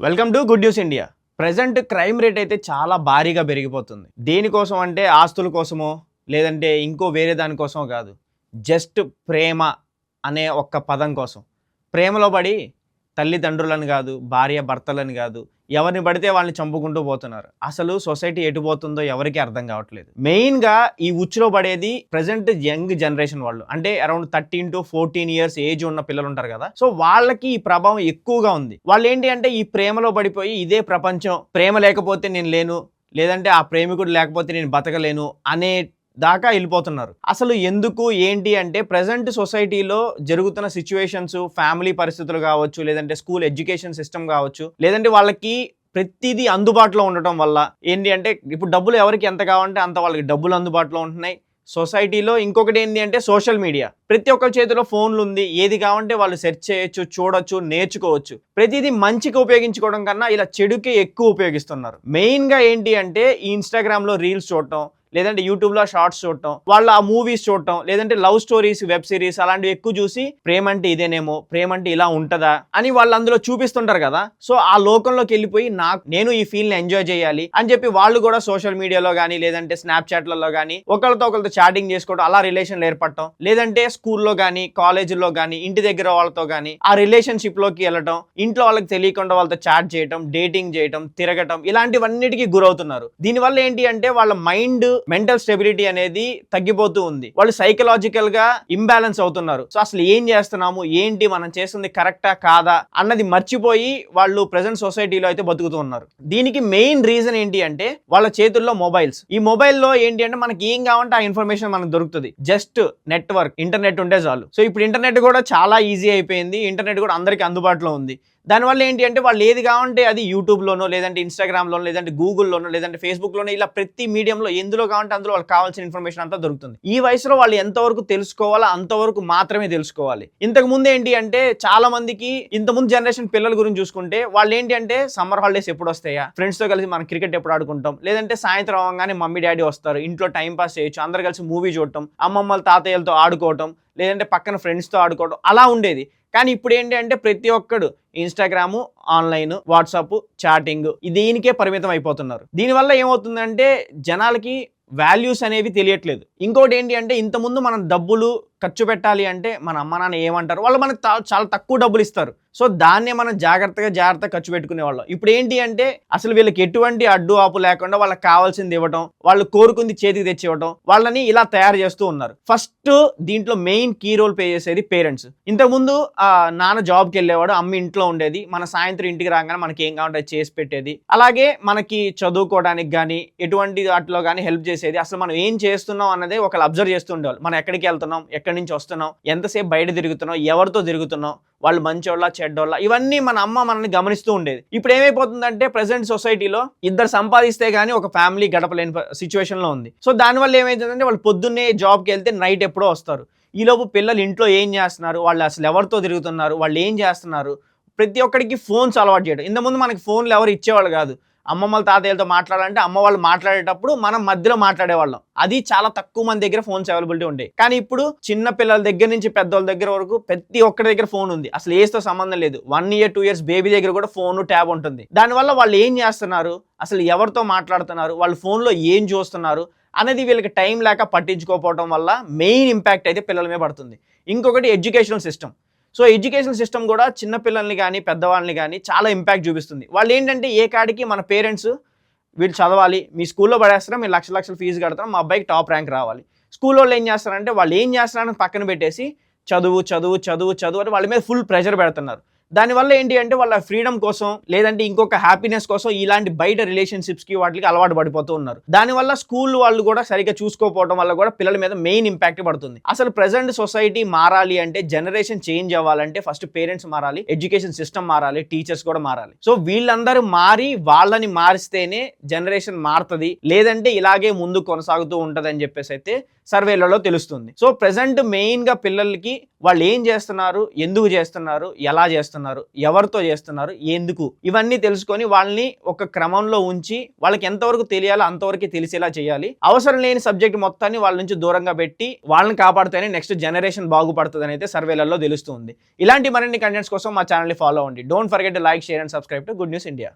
Welcome to good news India present crime rate అయితే చాలా భారీగా పెరిగిపోతుంది. దేనికోసం అంటే ఆస్తుల కోసమో లేదంటే ఇంకో వేరే దానికోసమో కాదు. జస్ట్ ప్రేమ అనే ఒక్క పదం కోసం. ప్రేమలో పడి తల్లిదండ్రులను కాదు భార్య భర్తలను కాదు ఎవరిని పడితే వాళ్ళని చంపుకుంటూ పోతున్నారు. అసలు సొసైటీ ఎటు పోతుందో ఎవరికి అర్థం కావట్లేదు. మెయిన్గా ఈ ఉచ్చులో పడేది ప్రజెంట్ యంగ్ జనరేషన్ వాళ్ళు. అంటే around thirteen to fourteen years age ఉన్న పిల్లలు ఉంటారు కదా. సో వాళ్ళకి ఈ ప్రభావం ఎక్కువగా ఉంది. వాళ్ళు ఏంటి అంటే ఈ ప్రేమలో పడిపోయి ఇదే ప్రపంచం ప్రేమ లేకపోతే నేను లేను లేదంటే ఆ ప్రేమికుడు లేకపోతే నేను బతకలేను అనే దాకా వెళ్ళిపోతున్నారు. అసలు ఎందుకు ఏంటి అంటే ప్రజెంట్ సొసైటీలో జరుగుతున్న సిచ్యువేషన్స్ ఫ్యామిలీ పరిస్థితులు కావచ్చు లేదంటే స్కూల్ ఎడ్యుకేషన్ సిస్టమ్ కావచ్చు లేదంటే వాళ్ళకి ప్రతిదీ అందుబాటులో ఉండటం వల్ల ఏంటి అంటే ఇప్పుడు డబ్బులు ఎవరికి ఎంత కావాలంటే అంత వాళ్ళకి డబ్బులు అందుబాటులో ఉంటున్నాయి. సొసైటీలో ఇంకొకటి ఏంటి అంటే సోషల్ మీడియా ప్రతి ఒక్కరి చేతిలో ఫోన్లు ఉంది. ఏది కావంటే వాళ్ళు సెర్చ్ చేయొచ్చు చూడొచ్చు నేర్చుకోవచ్చు. ప్రతిదీ మంచికి ఉపయోగించుకోవడం కన్నా ఇలా చెడుకే ఎక్కువ ఉపయోగిస్తున్నారు. మెయిన్గా ఏంటి అంటే ఈ ఇన్స్టాగ్రామ్లో రీల్స్ చూడటం లేదంటే యూట్యూబ్లో షార్ట్స్ చూడటం వాళ్ళ ఆ మూవీస్ చూడటం లేదంటే లవ్ స్టోరీస్ వెబ్ సిరీస్ అలాంటివి ఎక్కువ చూసి ప్రేమ అంటే ఇదేనేమో ప్రేమ అంటే ఇలా ఉంటుందా అని వాళ్ళు అందులో చూపిస్తుంటారు కదా. సో ఆ లోకంలోకి వెళ్ళిపోయి నాకు నేను ఈ ఫీల్ని ఎంజాయ్ చేయాలి అని చెప్పి వాళ్ళు కూడా సోషల్ మీడియాలో కానీ లేదంటే స్నాప్చాట్లలో కానీ ఒకరితో ఒకరితో చాటింగ్ చేసుకోవడం అలా రిలేషన్లు ఏర్పడటం లేదంటే స్కూల్లో కానీ కాలేజీలో కానీ ఇంటి దగ్గర వాళ్ళతో కానీ ఆ రిలేషన్షిప్లోకి వెళ్ళటం ఇంట్లో వాళ్ళకి తెలియకుండా వాళ్ళతో చాట్ చేయటం డేటింగ్ చేయటం తిరగటం ఇలాంటివన్నిటికీ గురవుతున్నారు. దీనివల్ల ఏంటి అంటే వాళ్ళ మైండ్ మెంటల్ స్టెబిలిటీ అనేది తగ్గిపోతూ ఉంది. వాళ్ళు సైకలాజికల్గా ఇంబ్యాలెన్స్ అవుతున్నారు. సో అసలు ఏం చేస్తున్నాము? ఏంటి? మనం చేస్తుంది కరెక్టా? కాదా? అన్నది మర్చిపోయి వాళ్ళు ప్రజెంట్ సొసైటీలో అయితే బతుకుతూ ఉన్నారు. దీనికి మెయిన్ రీజన్ ఏంటి అంటే వాళ్ళ చేతుల్లో మొబైల్స్ ఈ మొబైల్లో ఏంటి అంటే మనకి ఏం కావాలంటే ఆ ఇన్ఫర్మేషన్ మనకు దొరుకుతుంది. జస్ట్ నెట్వర్క్ ఇంటర్నెట్ ఉంటే చాలు. సో ఇప్పుడు ఇంటర్నెట్ కూడా చాలా ఈజీ అయిపోయింది. ఇంటర్నెట్ కూడా అందరికీ అందుబాటులో ఉంది. దానివల్ల ఏంటి అంటే వాళ్ళు ఏది కావంటే అది యూట్యూబ్లోనో లేదంటే ఇన్స్టాగ్రామ్లోనో లేదంటే గూగుల్లోనో లేదంటే ఫేస్బుక్లోనో ఇలా ప్రతి మీడియంలో ఎందులో కావంటే అందులో వాళ్ళకి కావాల్సిన ఇన్ఫర్మేషన్ అంతా దొరుకుతుంది. ఈ వయసులో వాళ్ళు ఎంతవరకు తెలుసుకోవాలో అంతవరకు మాత్రమే తెలుసుకోవాలి. ఇంతకు ముందు ఏంటి అంటే చాలా మందికి ఇంత ముందు జనరేషన్ పిల్లల గురించి చూసుకుంటే వాళ్ళు ఏంటి అంటే సమ్మర్ హాలిడేస్ ఎప్పుడు వస్తాయా? ఫ్రెండ్స్తో కలిసి మనం క్రికెట్ ఎప్పుడు ఆడుకుంటాం? లేదంటే సాయంత్రం అవగానే మమ్మీ డాడీ వస్తారు. ఇంట్లో టైం పాస్ చేయొచ్చు. అందరు కలిసి మూవీ చూడటం. అమ్మమ్మల తాతయ్యలతో ఆడుకోవటం. లేదంటే పక్కన ఫ్రెండ్స్తో ఆడుకోవడం అలా ఉండేది. కానీ ఇప్పుడు ఏంటి అంటే ప్రతి ఒక్కడు ఇన్స్టాగ్రాము ఆన్లైన్ వాట్సాప్ చాటింగ్ దీనికే పరిమితం అయిపోతున్నారు. దీనివల్ల ఏమవుతుందంటే జనాలకి వాల్యూస్ అనేవి తెలియట్లేదు. ఇంకోటి ఏంటి అంటే ఇంతకుముందు మనం డబ్బులు ఖర్చు పెట్టాలి అంటే మన అమ్మ నాన్న ఏమంటారు? వాళ్ళు మనకు చాలా తక్కువ డబ్బులు ఇస్తారు. సో దాన్నే మనం జాగ్రత్తగా జాగ్రత్తగా ఖర్చు పెట్టుకునే వాళ్ళం. ఇప్పుడు ఏంటి అంటే అసలు వీళ్ళకి ఎటువంటి అడ్డు ఆపు లేకుండా వాళ్ళకి కావాల్సింది ఇవ్వటం వాళ్ళు కోరుకుంది చేతికి తెచ్చి ఇవ్వటం వాళ్ళని ఇలా తయారు చేస్తూ ఉన్నారు. ఫస్ట్ దీంట్లో మెయిన్ కీ రోల్ ప్లే చేసేది పేరెంట్స్. ఇంతకుముందు నాన్న జాబ్కి వెళ్ళేవాడు అమ్మ ఇంట్లో ఉండేది. మన సాయంత్రం ఇంటికి రాగానే మనకి ఏం కావాలంటే చేసి పెట్టేది. అలాగే మనకి చదువుకోవడానికి కానీ ఎటువంటి వాటిలో కానీ హెల్ప్ చేసేది. అసలు మనం ఏం చేస్తున్నాం అన్నదే ఒకళ్ళు అబ్జర్వ్ చేస్తూ ఉండేవాళ్ళు. మనం ఎక్కడికి వెళ్తున్నాం ఎక్కడి నుంచి వస్తున్నాం ఎంతసేపు బయట తిరుగుతున్నాం ఎవరితో తిరుగుతున్నాం వాళ్ళు మంచోళ్ళ చెడ్డోళ్ళ? ఇవన్నీ మన అమ్మ మనల్ని గమనిస్తూ ఉండేది. ఇప్పుడు ఏమైపోతుందంటే ప్రజెంట్ సొసైటీలో ఇద్దరు సంపాదిస్తే కానీ ఒక ఫ్యామిలీ గడపలేని సిచ్యువేషన్లో ఉంది. సో దానివల్ల ఏమైతుందంటే వాళ్ళు పొద్దున్నే జాబ్కి వెళ్తే నైట్ ఎప్పుడో వస్తారు. ఈలోపు పిల్లలు ఇంట్లో ఏం చేస్తున్నారు? వాళ్ళు అసలు ఎవరితో తిరుగుతున్నారు? వాళ్ళు ఏం చేస్తున్నారు? ప్రతి ఒక్కడికి ఫోన్స్ అలవాటు చేయడం. ఇంతకుముందు మనకి ఫోన్లు ఎవరు ఇచ్చేవాళ్ళు కాదు. అమ్మమ్మల తాతయ్యలతో మాట్లాడాలంటే అమ్మ వాళ్ళు మాట్లాడేటప్పుడు మనం మధ్యలో మాట్లాడేవాళ్ళం. అది చాలా తక్కువ మంది దగ్గర ఫోన్స్ అవైలబిలిటీ ఉండే. కానీ ఇప్పుడు చిన్న పిల్లల దగ్గర నుంచి పెద్దవాళ్ళ దగ్గర వరకు ప్రతి ఒక్కరి దగ్గర ఫోన్ ఉంది. అసలు ఏజ్తో సంబంధం లేదు. One year two years baby దగ్గర కూడా ఫోన్ ట్యాబ్ ఉంటుంది. దానివల్ల వాళ్ళు ఏం చేస్తున్నారు? అసలు ఎవరితో మాట్లాడుతున్నారు? వాళ్ళు ఫోన్లో ఏం చూస్తున్నారు? అనేది వీళ్ళకి టైం లేక పట్టించుకోకపోవడం వల్ల మెయిన్ ఇంపాక్ట్ అయితే పిల్లల మీద పడుతుంది. ఇంకొకటి educational system. So education system కూడా చిన్నపిల్లల్ని కానీ పెద్దవాళ్ళని కానీ చాలా ఇంపాక్ట్ చూపిస్తుంది. వాళ్ళు ఏంటంటే ఏ కాడికి మన పేరెంట్స్ వీళ్ళు చదవాలి మీ స్కూల్లో పడేస్తారా మీరు లక్ష లక్షల ఫీజు కడతాం మా అబ్బాయికి టాప్ ర్యాంక్ రావాలి. స్కూల్ వాళ్ళు ఏం చేస్తారంటే వాళ్ళు ఏం చేస్తున్నారని పక్కన పెట్టేసి చదువు చదువు చదువు చదువు అని వాళ్ళ మీద ఫుల్ ప్రెషర్ పెడుతున్నారు. దానివల్ల ఏంటి అంటే వాళ్ళ ఫ్రీడమ్ కోసం లేదంటే ఇంకొక హ్యాపీనెస్ కోసం ఇలాంటి బయట రిలేషన్షిప్స్కి వాటికి అలవాటు పడిపోతూ ఉన్నారు. దానివల్ల స్కూల్ వాళ్ళు కూడా సరిగ్గా చూసుకోకపోవడం వల్ల కూడా పిల్లల మీద మెయిన్ ఇంపాక్ట్ పడుతుంది. అసలు ప్రజెంట్ సొసైటీ మారాలి అంటే జనరేషన్ చేంజ్ అవ్వాలంటే ఫస్ట్ పేరెంట్స్ మారాలి ఎడ్యుకేషన్ సిస్టమ్ మారాలి టీచర్స్ కూడా మారాలి. సో వీళ్ళందరూ మారి వాళ్ళని మారిస్తేనే జనరేషన్ మారుతుంది. లేదంటే ఇలాగే ముందు కొనసాగుతూ ఉంటది అని చెప్పేసి అయితే సర్వేలలో తెలుస్తుంది. సో ప్రజెంట్ మెయిన్గా పిల్లలకి వాళ్ళు ఏం చేస్తున్నారు? ఎందుకు చేస్తున్నారు? ఎలా చేస్తున్నారు? ఎవరితో చేస్తున్నారు? ఎందుకు? ఇవన్నీ తెలుసుకొని వాళ్ళని ఒక క్రమంలో ఉంచి వాళ్ళకి ఎంతవరకు తెలియాలో అంతవరకు తెలిసేలా చేయాలి. అవసరం లేని సబ్జెక్ట్ మొత్తాన్ని వాళ్ళ నుంచి దూరంగా పెట్టి వాళ్ళని కాపాడితేనే నెక్స్ట్ జనరేషన్ బాగుపడుతుంది అయితే సర్వేలలో తెలుస్తుంది. ఇలాంటి మరిన్ని కంటెంట్స్ కోసం మా ఛానల్ని ఫాలో అవ్వండి. Don't forget like share and subscribe to good news India